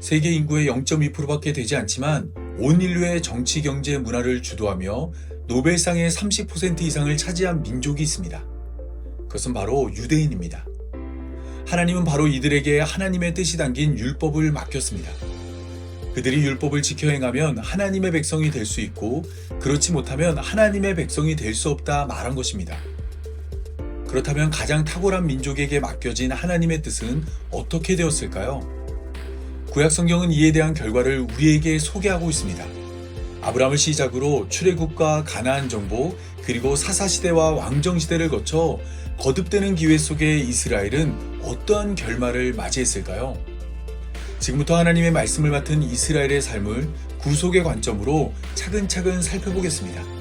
세계 인구의 0.2%밖에 되지 않지만 온 인류의 정치, 경제, 문화를 주도하며 노벨상의 30% 이상을 차지한 민족이 있습니다. 그것은 바로 유대인입니다. 하나님은 바로 이들에게 하나님의 뜻이 담긴 율법을 맡겼습니다. 그들이 율법을 지켜 행하면 하나님의 백성이 될 수 있고 그렇지 못하면 하나님의 백성이 될 수 없다 말한 것입니다. 그렇다면 가장 탁월한 민족에게 맡겨진 하나님의 뜻은 어떻게 되었을까요? 구약 성경은 이에 대한 결과를 우리에게 소개하고 있습니다. 아브라함을 시작으로 출애굽과 가나안 정복 그리고 사사 시대와 왕정 시대를 거쳐 거듭되는 기회 속에 이스라엘은 어떠한 결말을 맞이했을까요? 지금부터 하나님의 말씀을 맡은 이스라엘의 삶을 구속의 관점으로 차근차근 살펴보겠습니다.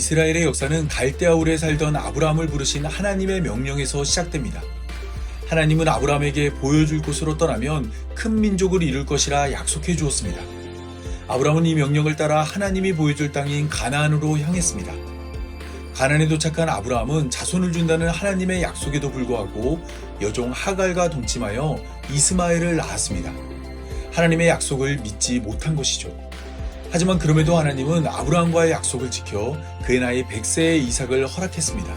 이스라엘의 역사는 갈대아울에 살던 아브라함을 부르신 하나님의 명령에서 시작됩니다. 하나님은 아브라함에게 보여줄 곳으로 떠나면 큰 민족을 이룰 것이라 약속해 주었습니다. 아브라함은 이 명령을 따라 하나님이 보여줄 땅인 가나안으로 향했습니다. 가나안에 도착한 아브라함은 자손을 준다는 하나님의 약속에도 불구하고 여종 하갈과 동침하여 이스마엘을 낳았습니다. 하나님의 약속을 믿지 못한 것이죠. 하지만 그럼에도 하나님은 아브라함과의 약속을 지켜 그의 나이 100세의 이삭을 허락했습니다.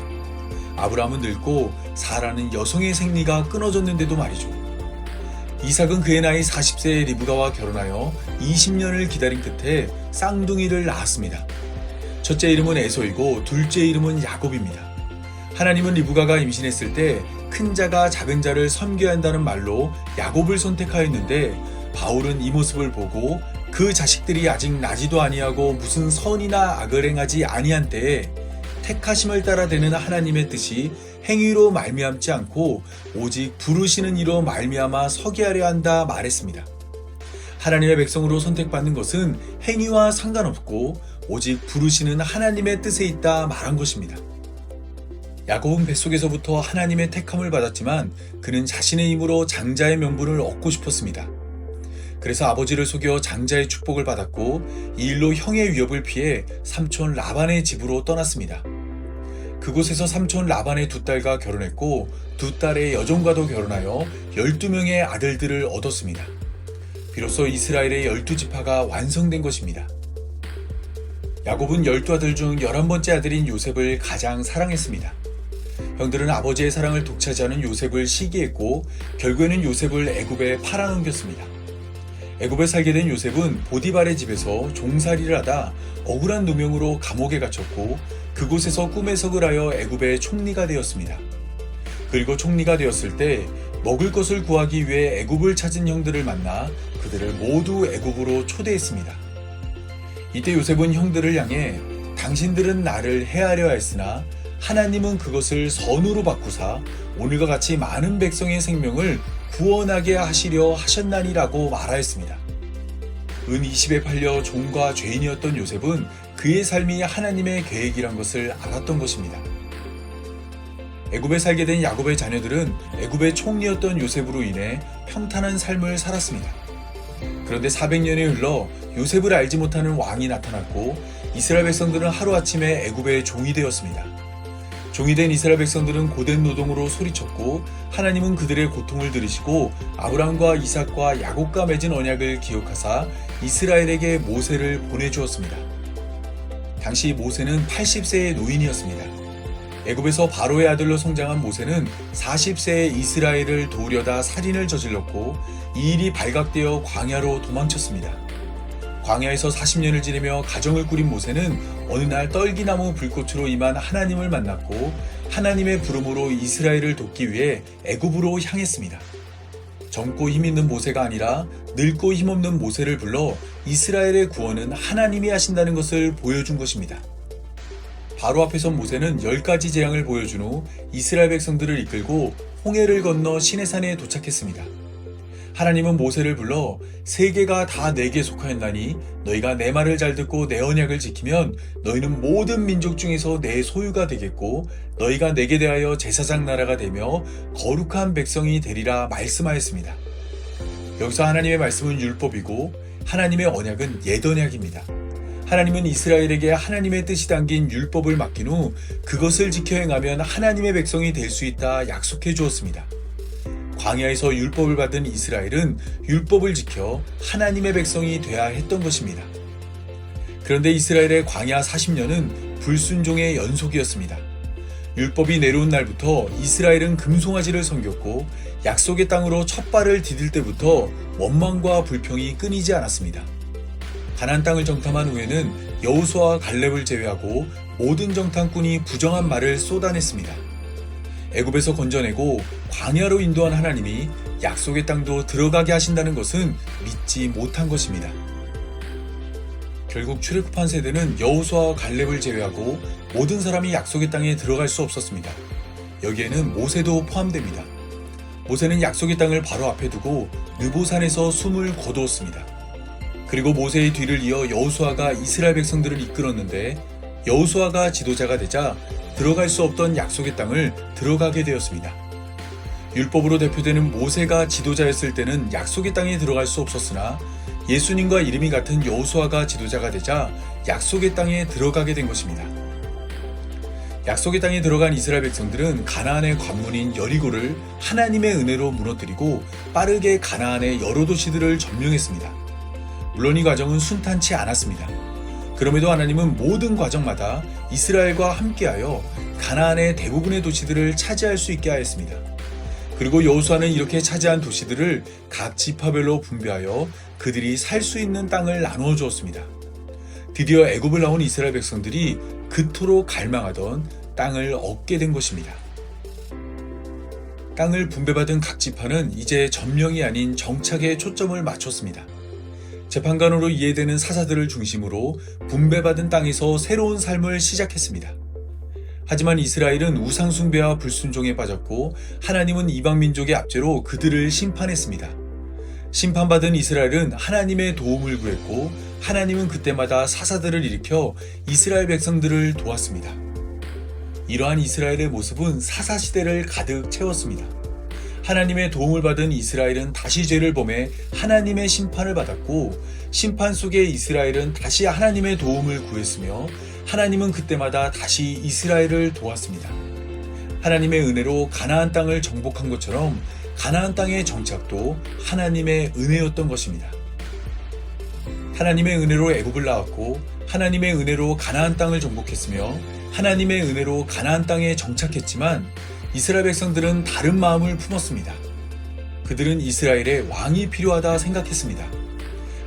아브라함은 늙고 사라는 여성의 생리가 끊어졌는데도 말이죠. 이삭은 그의 나이 40세의 리브가와 결혼하여 20년을 기다린 끝에 쌍둥이를 낳았습니다. 첫째 이름은 에서이고 둘째 이름은 야곱입니다. 하나님은 리브가가 임신했을 때 큰 자가 작은 자를 섬겨야 한다는 말로 야곱을 선택하였는데 바울은 이 모습을 보고 그 자식들이 아직 나지도 아니하고 무슨 선이나 악을 행하지 아니한 때에 택하심을 따라 되는 하나님의 뜻이 행위로 말미암지 않고 오직 부르시는 이로 말미암아 서게 하려 한다 말했습니다. 하나님의 백성으로 선택받는 것은 행위와 상관없고 오직 부르시는 하나님의 뜻에 있다 말한 것입니다. 야곱은 뱃속에서부터 하나님의 택함을 받았지만 그는 자신의 힘으로 장자의 명분을 얻고 싶었습니다. 그래서 아버지를 속여 장자의 축복을 받았고 이 일로 형의 위협을 피해 삼촌 라반의 집으로 떠났습니다. 그곳에서 삼촌 라반의 두 딸과 결혼했고 두 딸의 여종과도 결혼하여 12명의 아들들을 얻었습니다. 비로소 이스라엘의 12지파가 완성된 것입니다. 야곱은 12아들 중 11번째 아들인 요셉을 가장 사랑했습니다. 형들은 아버지의 사랑을 독차지하는 요셉을 시기했고 결국에는 요셉을 애굽에 팔아넘겼습니다. 애굽에 살게 된 요셉은 보디발의 집에서 종살이를 하다 억울한 누명으로 감옥에 갇혔고 그곳에서 꿈의 석을 하여 애굽의 총리가 되었습니다. 그리고 총리가 되었을 때 먹을 것을 구하기 위해 애굽을 찾은 형들을 만나 그들을 모두 애굽으로 초대했습니다. 이때 요셉은 형들을 향해 당신들은 나를 해하려 했으나 하나님은 그것을 선으로 바꾸사 오늘과 같이 많은 백성의 생명을 구원하게 하시려 하셨나니라고 말하였습니다. 은 20에 팔려 종과 죄인이었던 요셉은 그의 삶이 하나님의 계획이란 것을 알았던 것입니다. 애굽에 살게 된 야곱의 자녀들은 애굽의 총리였던 요셉으로 인해 평탄한 삶을 살았습니다. 그런데 400년이 흘러 요셉을 알지 못하는 왕이 나타났고 이스라엘 백성들은 하루아침에 애굽의 종이 되었습니다. 종이 된 이스라엘 백성들은 고된 노동으로 소리쳤고 하나님은 그들의 고통을 들으시고 아브라함과 이삭과 야곱과 맺은 언약을 기억하사 이스라엘에게 모세를 보내주었습니다. 당시 모세는 80세의 노인이었습니다. 애굽에서 바로의 아들로 성장한 모세는 40세의 이스라엘을 도우려다 살인을 저질렀고 이 일이 발각되어 광야로 도망쳤습니다. 광야에서 40년을 지내며 가정을 꾸린 모세는 어느 날 떨기나무 불꽃으로 임한 하나님을 만났고 하나님의 부름으로 이스라엘을 돕기 위해 애굽으로 향했습니다. 젊고 힘 있는 모세가 아니라 늙고 힘없는 모세를 불러 이스라엘의 구원은 하나님이 하신다는 것을 보여준 것입니다. 바로 앞에 선 모세는 열 가지 재앙을 보여준 후 이스라엘 백성들을 이끌고 홍해를 건너 시내산에 도착했습니다. 하나님은 모세를 불러 세계가 다 내게 속하였나니 너희가 내 말을 잘 듣고 내 언약을 지키면 너희는 모든 민족 중에서 내 소유가 되겠고 너희가 내게 대하여 제사장 나라가 되며 거룩한 백성이 되리라 말씀하였습니다. 여기서 하나님의 말씀은 율법이고 하나님의 언약은 옛 언약입니다. 하나님은 이스라엘에게 하나님의 뜻이 담긴 율법을 맡긴 후 그것을 지켜 행하면 하나님의 백성이 될 수 있다 약속해 주었습니다. 광야에서 율법을 받은 이스라엘은 율법을 지켜 하나님의 백성이 되어야 했던 것입니다. 그런데 이스라엘의 광야 40년은 불순종의 연속이었습니다. 율법이 내려온 날부터 이스라엘은 금송아지를 섬겼고 약속의 땅으로 첫 발을 디딜 때부터 원망과 불평이 끊이지 않았습니다. 가나안 땅을 정탐한 후에는 여호수아와 갈렙을 제외하고 모든 정탐꾼이 부정한 말을 쏟아냈습니다. 애굽에서 건져내고 광야로 인도한 하나님이 약속의 땅도 들어가게 하신다는 것은 믿지 못한 것입니다. 결국 출애굽한 세대는 여호수아와 갈렙을 제외하고 모든 사람이 약속의 땅에 들어갈 수 없었습니다. 여기에는 모세도 포함됩니다. 모세는 약속의 땅을 바로 앞에 두고 느보산에서 숨을 거두었습니다. 그리고 모세의 뒤를 이어 여호수아가 이스라엘 백성들을 이끌었는데 여호수아가 지도자가 되자 들어갈 수 없던 약속의 땅을 들어가게 되었습니다. 율법으로 대표되는 모세가 지도자였을 때는 약속의 땅에 들어갈 수 없었으나 예수님과 이름이 같은 여호수아가 지도자가 되자 약속의 땅에 들어가게 된 것입니다. 약속의 땅에 들어간 이스라엘 백성들은 가나안의 관문인 여리고를 하나님의 은혜로 무너뜨리고 빠르게 가나안의 여러 도시들을 점령했습니다. 물론 이 과정은 순탄치 않았습니다. 그럼에도 하나님은 모든 과정마다 이스라엘과 함께하여 가나안의 대부분의 도시들을 차지할 수 있게 하였습니다. 그리고 여호수아는 이렇게 차지한 도시들을 각 지파별로 분배하여 그들이 살 수 있는 땅을 나누어 주었습니다. 드디어 애굽을 나온 이스라엘 백성들이 그토록 갈망하던 땅을 얻게 된 것입니다. 땅을 분배받은 각 지파는 이제 점령이 아닌 정착에 초점을 맞췄습니다. 재판관으로 이해되는 사사들을 중심으로 분배받은 땅에서 새로운 삶을 시작했습니다. 하지만 이스라엘은 우상숭배와 불순종에 빠졌고 하나님은 이방 민족의 압제로 그들을 심판했습니다. 심판받은 이스라엘은 하나님의 도움을 구했고 하나님은 그때마다 사사들을 일으켜 이스라엘 백성들을 도왔습니다. 이러한 이스라엘의 모습은 사사 시대를 가득 채웠습니다. 하나님의 도움을 받은 이스라엘은 다시 죄를 범해 하나님의 심판을 받았고 심판 속에 이스라엘은 다시 하나님의 도움을 구했으며 하나님은 그때마다 다시 이스라엘을 도왔습니다. 하나님의 은혜로 가나안 땅을 정복한 것처럼 가나안 땅의 정착도 하나님의 은혜였던 것입니다. 하나님의 은혜로 애굽을 나왔고 하나님의 은혜로 가나안 땅을 정복했으며 하나님의 은혜로 가나안 땅에 정착했지만 이스라엘 백성들은 다른 마음을 품었습니다. 그들은 이스라엘에 왕이 필요하다 생각했습니다.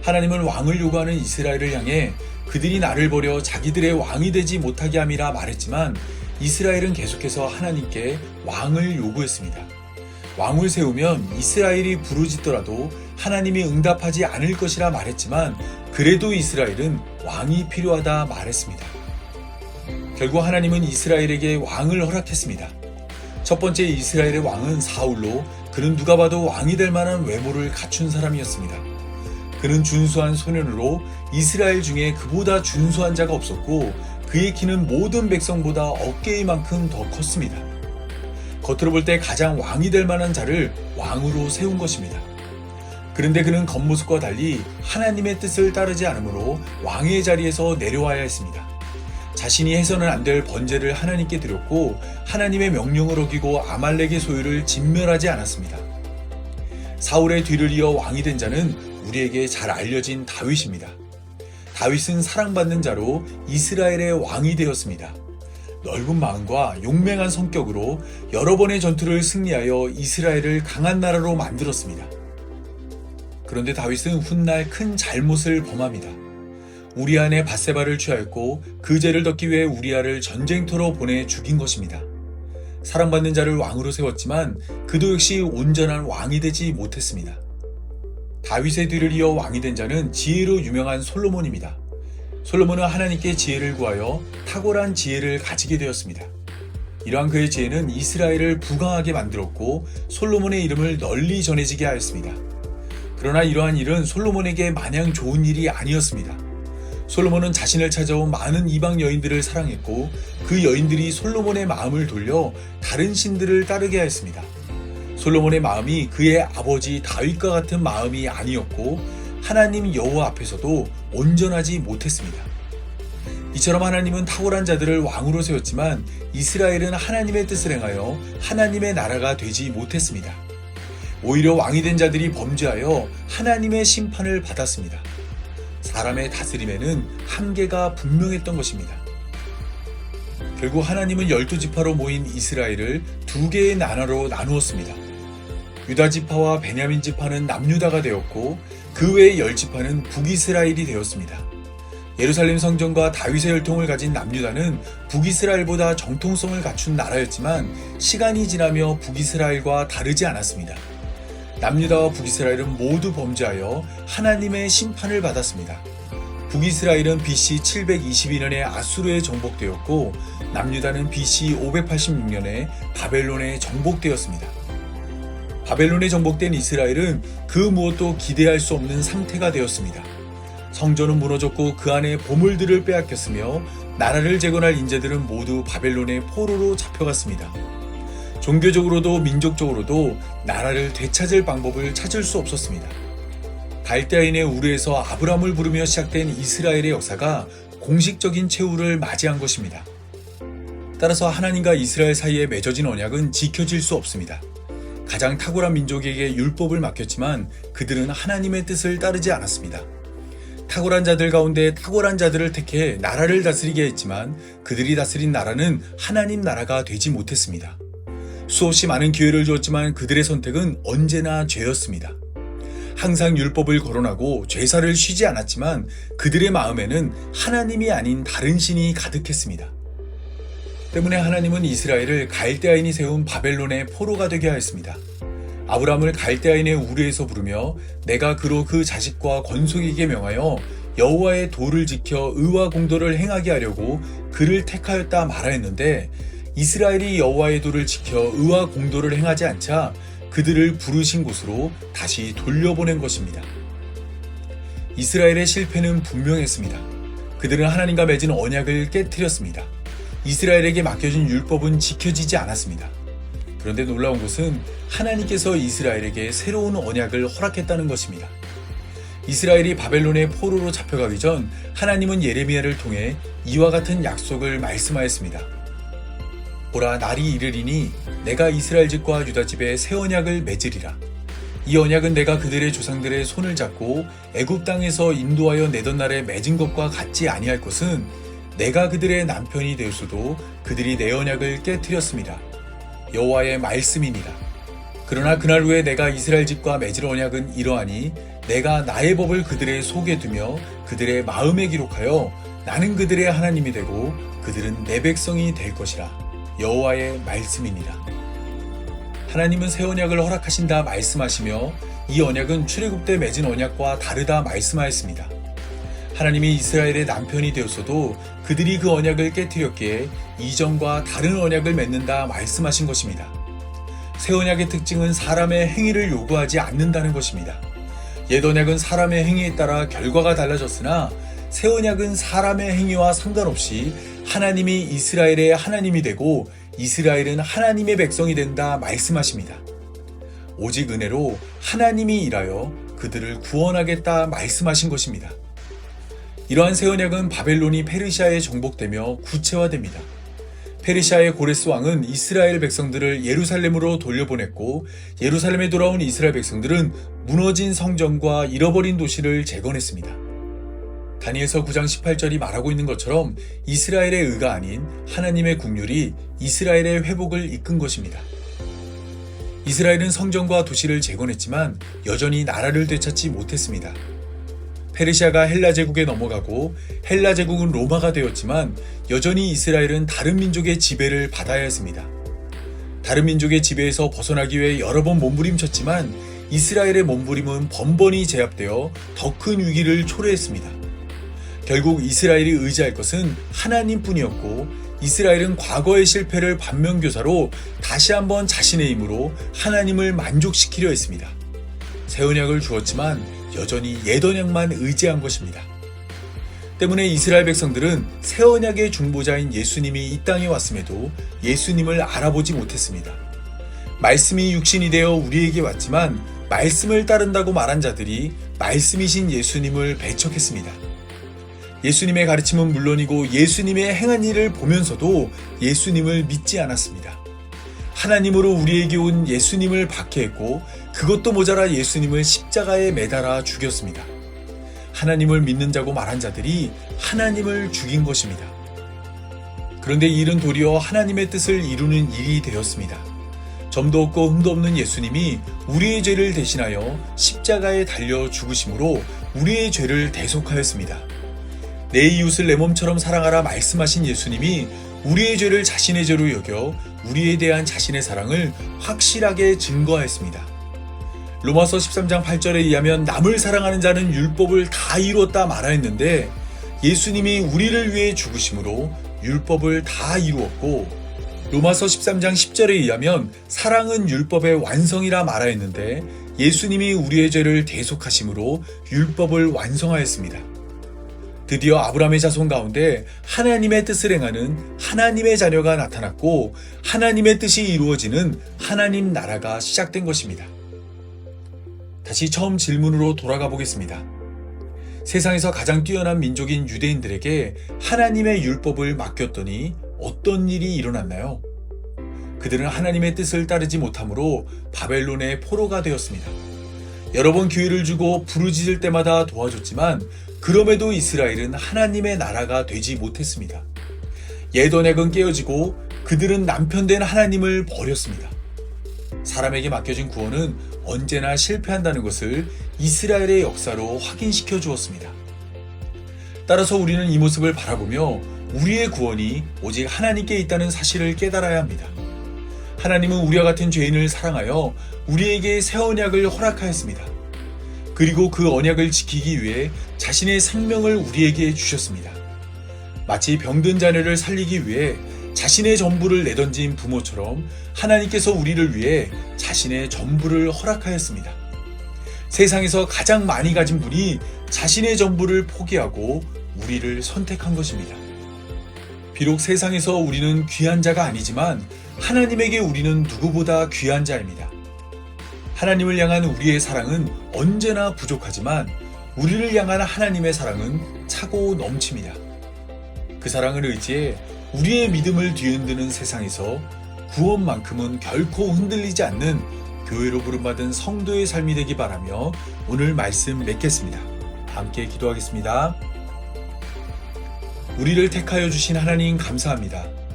하나님은 왕을 요구하는 이스라엘을 향해 그들이 나를 버려 자기들의 왕이 되지 못하게 함이라 말했지만 이스라엘은 계속해서 하나님께 왕을 요구했습니다. 왕을 세우면 이스라엘이 부르짖더라도 하나님이 응답하지 않을 것이라 말했지만 그래도 이스라엘은 왕이 필요하다 말했습니다. 결국 하나님은 이스라엘에게 왕을 허락했습니다. 첫 번째 이스라엘의 왕은 사울로 그는 누가 봐도 왕이 될 만한 외모를 갖춘 사람이었습니다. 그는 준수한 소년으로 이스라엘 중에 그보다 준수한 자가 없었고 그의 키는 모든 백성보다 어깨이만큼 더 컸습니다. 겉으로 볼 때 가장 왕이 될 만한 자를 왕으로 세운 것입니다. 그런데 그는 겉모습과 달리 하나님의 뜻을 따르지 않으므로 왕의 자리에서 내려와야 했습니다. 자신이 해서는 안 될 번제를 하나님께 드렸고 하나님의 명령을 어기고 아말렉의 소유를 진멸하지 않았습니다. 사울의 뒤를 이어 왕이 된 자는 우리에게 잘 알려진 다윗입니다. 다윗은 사랑받는 자로 이스라엘의 왕이 되었습니다. 넓은 마음과 용맹한 성격으로 여러 번의 전투를 승리하여 이스라엘을 강한 나라로 만들었습니다. 그런데 다윗은 훗날 큰 잘못을 범합니다. 우리아의 바세바를 취하였고 그 죄를 덮기 위해 우리아를 전쟁터로 보내 죽인 것입니다. 사랑받는 자를 왕으로 세웠지만 그도 역시 온전한 왕이 되지 못했습니다. 다윗의 뒤를 이어 왕이 된 자는 지혜로 유명한 솔로몬입니다. 솔로몬은 하나님께 지혜를 구하여 탁월한 지혜를 가지게 되었습니다. 이러한 그의 지혜는 이스라엘을 부강하게 만들었고 솔로몬의 이름을 널리 전해지게 하였습니다. 그러나 이러한 일은 솔로몬에게 마냥 좋은 일이 아니었습니다. 솔로몬은 자신을 찾아온 많은 이방 여인들을 사랑했고 그 여인들이 솔로몬의 마음을 돌려 다른 신들을 따르게 하였습니다. 솔로몬의 마음이 그의 아버지 다윗과 같은 마음이 아니었고 하나님 여호와 앞에서도 온전하지 못했습니다. 이처럼 하나님은 탁월한 자들을 왕으로 세웠지만 이스라엘은 하나님의 뜻을 행하여 하나님의 나라가 되지 못했습니다. 오히려 왕이 된 자들이 범죄하여 하나님의 심판을 받았습니다. 사람의 다스림에는 한계가 분명했던 것입니다. 결국 하나님은 열두 지파로 모인 이스라엘을 두 개의 나라로 나누었습니다. 유다 지파와 베냐민 지파는 남유다가 되었고 그 외의 열 지파는 북이스라엘이 되었습니다. 예루살렘 성전과 다윗의 혈통을 가진 남유다는 북이스라엘보다 정통성을 갖춘 나라였지만 시간이 지나며 북이스라엘과 다르지 않았습니다. 남유다와 북이스라엘은 모두 범죄하여 하나님의 심판을 받았습니다. 북이스라엘은 BC 722년에 아수르에 정복되었고 남유다는 BC 586년에 바벨론에 정복되었습니다. 바벨론에 정복된 이스라엘은 그 무엇도 기대할 수 없는 상태가 되었습니다. 성전은 무너졌고 그 안에 보물들을 빼앗겼으며 나라를 재건할 인재들은 모두 바벨론의 포로로 잡혀갔습니다. 종교적으로도 민족적으로도 나라를 되찾을 방법을 찾을 수 없었습니다. 갈대아인의 우르에서 아브람을 부르며 시작된 이스라엘의 역사가 공식적인 최후를 맞이한 것입니다. 따라서 하나님과 이스라엘 사이에 맺어진 언약은 지켜질 수 없습니다. 가장 탁월한 민족에게 율법을 맡겼지만 그들은 하나님의 뜻을 따르지 않았습니다. 탁월한 자들 가운데 탁월한 자들을 택해 나라를 다스리게 했지만 그들이 다스린 나라는 하나님 나라가 되지 못했습니다. 수없이 많은 기회를 주었지만 그들의 선택은 언제나 죄였습니다. 항상 율법을 거론하고 죄사를 쉬지 않았지만 그들의 마음에는 하나님이 아닌 다른 신이 가득했습니다. 때문에 하나님은 이스라엘을 갈대아인이 세운 바벨론의 포로가 되게 하였습니다. 아브람을 갈대아인의 우르에서 부르며 내가 그로 그 자식과 권속에게 명하여 여호와의 도를 지켜 의와 공도를 행하게 하려고 그를 택하였다 말하였는데 이스라엘이 여호와의 도를 지켜 의와 공도를 행하지 않자 그들을 부르신 곳으로 다시 돌려보낸 것입니다. 이스라엘의 실패는 분명했습니다. 그들은 하나님과 맺은 언약을 깨뜨렸습니다. 이스라엘에게 맡겨진 율법은 지켜지지 않았습니다. 그런데 놀라운 것은 하나님께서 이스라엘에게 새로운 언약을 허락했다는 것입니다. 이스라엘이 바벨론의 포로로 잡혀가기 전 하나님은 예레미야를 통해 이와 같은 약속을 말씀하였습니다. 보라 날이 이르리니 내가 이스라엘 집과 유다 집에 새 언약을 맺으리라. 이 언약은 내가 그들의 조상들의 손을 잡고 애굽 땅에서 인도하여 내던 날에 맺은 것과 같지 아니할 것은 내가 그들의 남편이 되었어도 그들이 내 언약을 깨뜨렸습니다. 여호와의 말씀이니라. 그러나 그날 후에 내가 이스라엘 집과 맺을 언약은 이러하니 내가 나의 법을 그들의 속에 두며 그들의 마음에 기록하여 나는 그들의 하나님이 되고 그들은 내 백성이 될 것이라. 여호와의 말씀이니라. 하나님은 새 언약을 허락하신다 말씀하시며 이 언약은 출애굽 때 맺은 언약과 다르다 말씀하였습니다. 하나님이 이스라엘의 남편이 되었어도 그들이 그 언약을 깨뜨렸기에 이전과 다른 언약을 맺는다 말씀하신 것입니다. 새 언약의 특징은 사람의 행위를 요구하지 않는다는 것입니다. 옛 언약은 사람의 행위에 따라 결과가 달라졌으나 새 언약은 사람의 행위와 상관없이 하나님이 이스라엘의 하나님이 되고 이스라엘은 하나님의 백성이 된다 말씀하십니다. 오직 은혜로 하나님이 일하여 그들을 구원하겠다 말씀하신 것입니다. 이러한 새 언약은 바벨론이 페르시아에 정복되며 구체화됩니다. 페르시아의 고레스 왕은 이스라엘 백성들을 예루살렘으로 돌려보냈고 예루살렘에 돌아온 이스라엘 백성들은 무너진 성전과 잃어버린 도시를 재건했습니다. 다니엘서 9장 18절이 말하고 있는 것처럼 이스라엘의 의가 아닌 하나님의 국률이 이스라엘의 회복을 이끈 것입니다. 이스라엘은 성전과 도시를 재건했지만 여전히 나라를 되찾지 못했습니다. 페르시아가 헬라 제국에 넘어가고 헬라 제국은 로마가 되었지만 여전히 이스라엘은 다른 민족의 지배를 받아야 했습니다. 다른 민족의 지배에서 벗어나기 위해 여러 번 몸부림쳤지만 이스라엘의 몸부림은 번번이 제압되어 더 큰 위기를 초래했습니다. 결국 이스라엘이 의지할 것은 하나님뿐이었고 이스라엘은 과거의 실패를 반면교사로 다시 한번 자신의 힘으로 하나님을 만족시키려 했습니다. 새 언약을 주었지만 여전히 옛 언약만 의지한 것입니다. 때문에 이스라엘 백성들은 새 언약의 중보자인 예수님이 이 땅에 왔음에도 예수님을 알아보지 못했습니다. 말씀이 육신이 되어 우리에게 왔지만 말씀을 따른다고 말한 자들이 말씀이신 예수님을 배척했습니다. 예수님의 가르침은 물론이고 예수님의 행한 일을 보면서도 예수님을 믿지 않았습니다. 하나님으로 우리에게 온 예수님을 박해했고 그것도 모자라 예수님을 십자가에 매달아 죽였습니다. 하나님을 믿는 자고 말한 자들이 하나님을 죽인 것입니다. 그런데 이 일은 도리어 하나님의 뜻을 이루는 일이 되었습니다. 점도 없고 흠도 없는 예수님이 우리의 죄를 대신하여 십자가에 달려 죽으심으로 우리의 죄를 대속하였습니다. 내 이웃을 내 몸처럼 사랑하라 말씀하신 예수님이 우리의 죄를 자신의 죄로 여겨 우리에 대한 자신의 사랑을 확실하게 증거하였습니다. 로마서 13장 8절에 의하면 남을 사랑하는 자는 율법을 다 이루었다 말하였는데 예수님이 우리를 위해 죽으심으로 율법을 다 이루었고 로마서 13장 10절에 의하면 사랑은 율법의 완성이라 말하였는데 예수님이 우리의 죄를 대속하심으로 율법을 완성하였습니다. 드디어 아브라함의 자손 가운데 하나님의 뜻을 행하는 하나님의 자녀가 나타났고 하나님의 뜻이 이루어지는 하나님 나라가 시작된 것입니다. 다시 처음 질문으로 돌아가 보겠습니다. 세상에서 가장 뛰어난 민족인 유대인들에게 하나님의 율법을 맡겼더니 어떤 일이 일어났나요? 그들은 하나님의 뜻을 따르지 못함으로 바벨론의 포로가 되었습니다. 여러 번 기회를 주고 부르짖을 때마다 도와줬지만 그럼에도 이스라엘은 하나님의 나라가 되지 못했습니다. 옛 언약은 깨어지고 그들은 남편된 하나님을 버렸습니다. 사람에게 맡겨진 구원은 언제나 실패한다는 것을 이스라엘의 역사로 확인시켜 주었습니다. 따라서 우리는 이 모습을 바라보며 우리의 구원이 오직 하나님께 있다는 사실을 깨달아야 합니다. 하나님은 우리와 같은 죄인을 사랑하여 우리에게 새 언약을 허락하였습니다. 그리고 그 언약을 지키기 위해 자신의 생명을 우리에게 주셨습니다. 마치 병든 자녀를 살리기 위해 자신의 전부를 내던진 부모처럼 하나님께서 우리를 위해 자신의 전부를 허락하였습니다. 세상에서 가장 많이 가진 분이 자신의 전부를 포기하고 우리를 선택한 것입니다. 비록 세상에서 우리는 귀한 자가 아니지만 하나님에게 우리는 누구보다 귀한 자입니다. 하나님을 향한 우리의 사랑은 언제나 부족하지만 우리를 향한 하나님의 사랑은 차고 넘칩니다. 그 사랑을 의지해 우리의 믿음을 뒤흔드는 세상에서 구원만큼은 결코 흔들리지 않는 교회로 부름받은 성도의 삶이 되기 바라며 오늘 말씀 맺겠습니다. 함께 기도하겠습니다. 우리를 택하여 주신 하나님 감사합니다.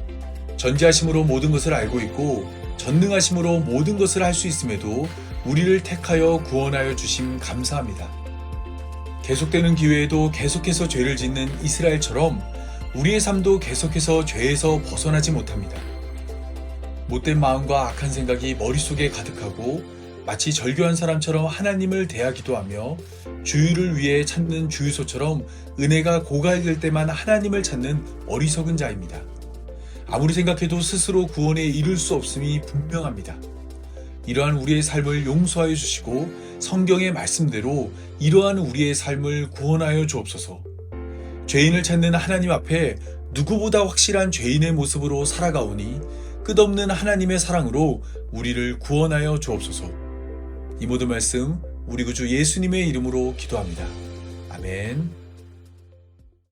전지하심으로 모든 것을 알고 있고 전능하심으로 모든 것을 할 수 있음에도 우리를 택하여 구원하여 주심 감사합니다. 계속되는 기회에도 계속해서 죄를 짓는 이스라엘처럼 우리의 삶도 계속해서 죄에서 벗어나지 못합니다. 못된 마음과 악한 생각이 머릿속에 가득하고 마치 절교한 사람처럼 하나님을 대하기도 하며 주유를 위해 찾는 주유소처럼 은혜가 고갈될 때만 하나님을 찾는 어리석은 자입니다. 아무리 생각해도 스스로 구원에 이를 수 없음이 분명합니다. 이러한 우리의 삶을 용서하여 주시고 성경의 말씀대로 이러한 우리의 삶을 구원하여 주옵소서. 죄인을 찾는 하나님 앞에 누구보다 확실한 죄인의 모습으로 살아가오니 끝없는 하나님의 사랑으로 우리를 구원하여 주옵소서. 이 모든 말씀 우리 구주 예수님의 이름으로 기도합니다. 아멘.